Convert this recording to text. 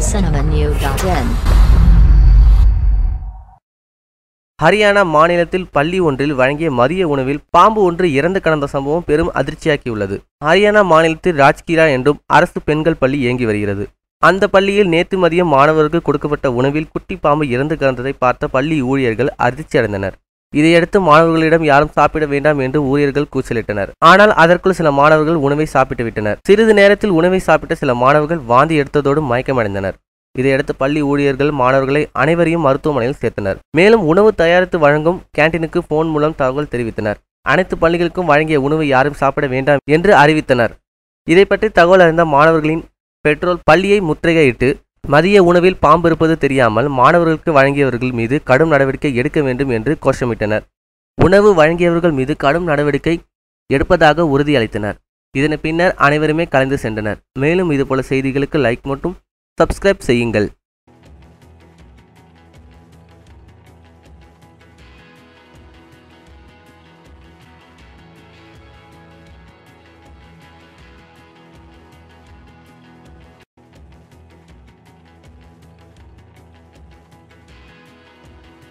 tamilcinemanew.in Haryana மாநிலத்தில் பள்ளி ஒன்றில் வழங்கிய மதிய உணவில் பாம்பு ஒன்று இறந்து கடந்த சம்பவம் பெரும் அதிர்ச்சியாக்கியுள்ளது. ஹரியானா மாநிலத்தில் ராஜ்கிரா என்றும் அரசு பெண்கள் பள்ளி இயங்கி வருகிறது. அந்த பள்ளியில் நேற்று மதியம் மாணவருக்கு கொடுக்கப்பட்ட உணவில் குட்டி பாம்பு இறந்து கிடந்ததை பார்த்த பள்ளி ஊழியர்கள் அதிர்ச்சி அடைந்தனர் இதையடுத்து மாணவர்களிடம் யாரும் சாப்பிட வேண்டாம் என்று ஊழியர்கள் கூச்சலிட்டனர். ஆனால் அதற்குள் சில மாணவர்கள் உணவை சாப்பிட்டு விட்டனர். சிறிது நேரத்தில் உணவை சாப்பிட்ட சில மாணவர்கள் வாந்தி எடுத்ததோடு மயக்கமடைந்தனர். இதையடுத்து பள்ளி ஊழியர்கள் மாணவர்களை அனைவரையும் மருத்துவமனையில் சேர்த்தனர். மேலும் உணவு தயாரித்து வழங்கும் கேண்டீனுக்கு போன் மூலம் தகவல் தெரிவித்தனர். அனைத்து பள்ளிகளுக்கும் வழங்கிய உணவை யாரும் சாப்பிட வேண்டாம் என்று அறிவித்தனர். இதை பற்றி தகவல் அறிந்த மாணவர்களின் பெற்றோர் பள்ளியை முற்றுகையிட்டு மதிய உணவில் பாம்பு இருப்பது தெரியாமல் மாணவர்களுக்கு வழங்கியவர்கள் மீது கடும் நடவடிக்கை எடுக்க வேண்டும் என்று கோஷமிட்டனர். உணவு வழங்கியவர்கள் மீது கடும் நடவடிக்கை எடுப்பதாக உறுதியளித்தனர். இதன் பின்னர் அனைவருமே கலந்து சென்றனர். மேலும் இதுபோல செய்திகளுக்கு லைக் மற்றும் சப்ஸ்கிரைப் செய்யுங்கள்.